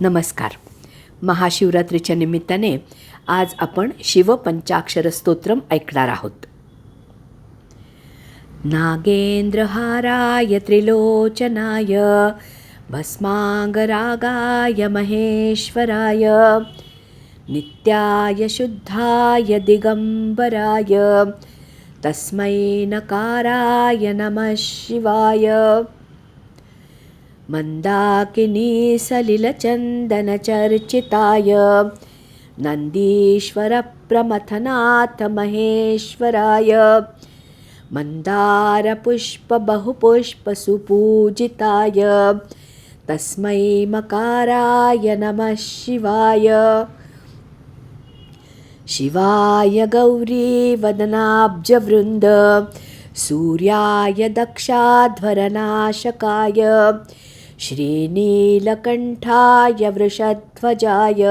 नमस्कार. महाशिवरात्रीच्या निमित्ताने आज आपण शिवपंचाक्षर स्तोत्रम ऐकणार आहोत. नागेंद्रहाराय त्रिलोचनाय भस्मांगरागाय महेश्वराय नित्याय शुद्धाय दिगंबराय तस्मै नकाराय नमः शिवाय. मन्दाकिनीसलिलचन्दनचर्चिताय नन्दीश्वरप्रमथनाथ महेश्वराय मन्दारपुष्पबहुपुष्पसुपूजिताय तस्मै मकाराय नमः शिवाय। शिवाय गौरीवदनाब्जवृन्द सूर्याय दक्षाध्वरनाशकाय श्रीनीलकण्ठाय वृषध्वजाय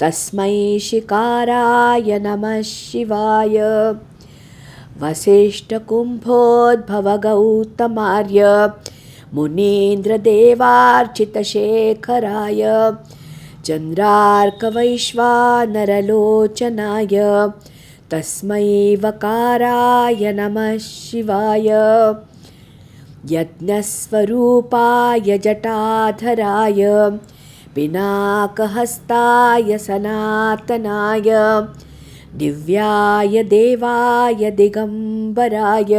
तस्मै शिकाराय नमः शिवाय। वसिष्ठकुम्भोद्भवगौतमार्य मुनीन्द्रदेवार्चितशेखराय चन्द्रार्कवैश्वानरलोचनाय तस्मै वकाराय नमः शिवाय। यज्ञस्वरूपाय जटाधराय पिनाकहस्ताय सनातनाय दिव्याय देवाय दिगम्बराय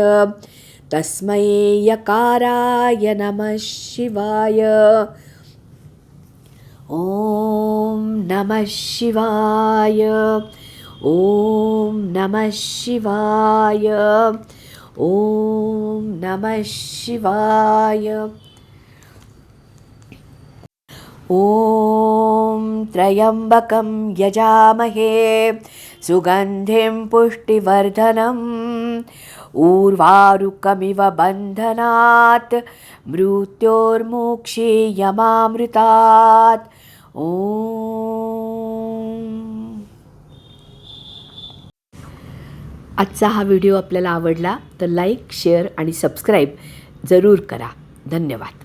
तस्मै यकाराय नमः शिवाय। ॐ नमः शिवाय ॐ नमः शिवाय ॐ नमः शिवाय। ॐ त्र्यम्बकं यजामहे सुगन्धिं पुष्टिवर्धनम् ऊर्वारुकमिव बन्धनात् मृत्योर्मोक्षीयमामृतात् ॐ आजचा हा व्हिडिओ आपल्याला आवडला तर लाईक शेअर आणि सबस्क्राईब जरूर करा. धन्यवाद.